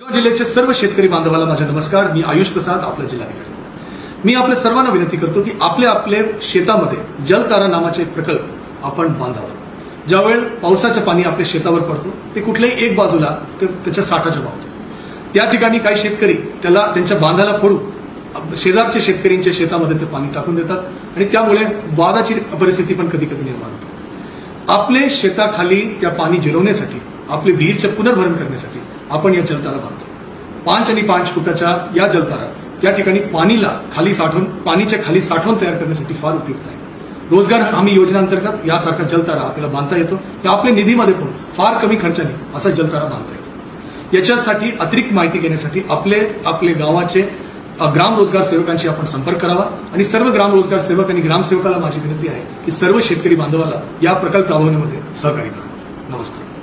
जिल्ह्याचे सर्व शेतकरी बांधवाला माझा नमस्कार. मी आयुष प्रसाद आपला जिल्हाधिकारी. मी आपल्या सर्वांना विनंती करतो की आपल्या आपल्या शेतामध्ये जलतारा नावाचे एक प्रकल्प आपण बांधावा. ज्यावेळेस पावसाचं पाणी आपल्या शेतावर पडतो ते कुठल्याही एक बाजूला ते त्याच्या साठाच्या बाबतो त्या ठिकाणी काही शेतकरी त्याला त्यांच्या बांधाला फोडून शेजारच्या शेतकऱ्यांच्या शेतामध्ये ते पाणी टाकून देतात आणि त्यामुळे वादाची परिस्थिती पण कधी कधी निर्माण होते. आपले शेताखाली त्या पाणी जिरवण्यासाठी आपले विहीरचे पुनर्भरण करण्यासाठी आपण या जलतारा बांधतो. पाच आणि पाच फुटाच्या या जलतारा त्या ठिकाणी पाणीला खाली साठवून पाणीच्या खाली साठवण तयार करण्यासाठी फार उपयुक्त आहे. रोजगार हमी योजनेअंतर्गत यासारखा जलतारा आपल्याला बांधता येतो. त्या आपल्या निधीमध्ये पण फार कमी खर्चाने असा जलतारा बांधता येतो. याच्यासाठी अतिरिक्त माहिती घेण्यासाठी आपले आपले गावाचे ग्राम रोजगार सेवकांशी आपण संपर्क करावा. आणि सर्व ग्राम रोजगार सेवक आणि ग्रामसेवकाला माझी विनंती आहे की सर्व शेतकरी बांधवाला या प्रकल्प राबवण्यामध्ये सहकार्य करा. नमस्कार.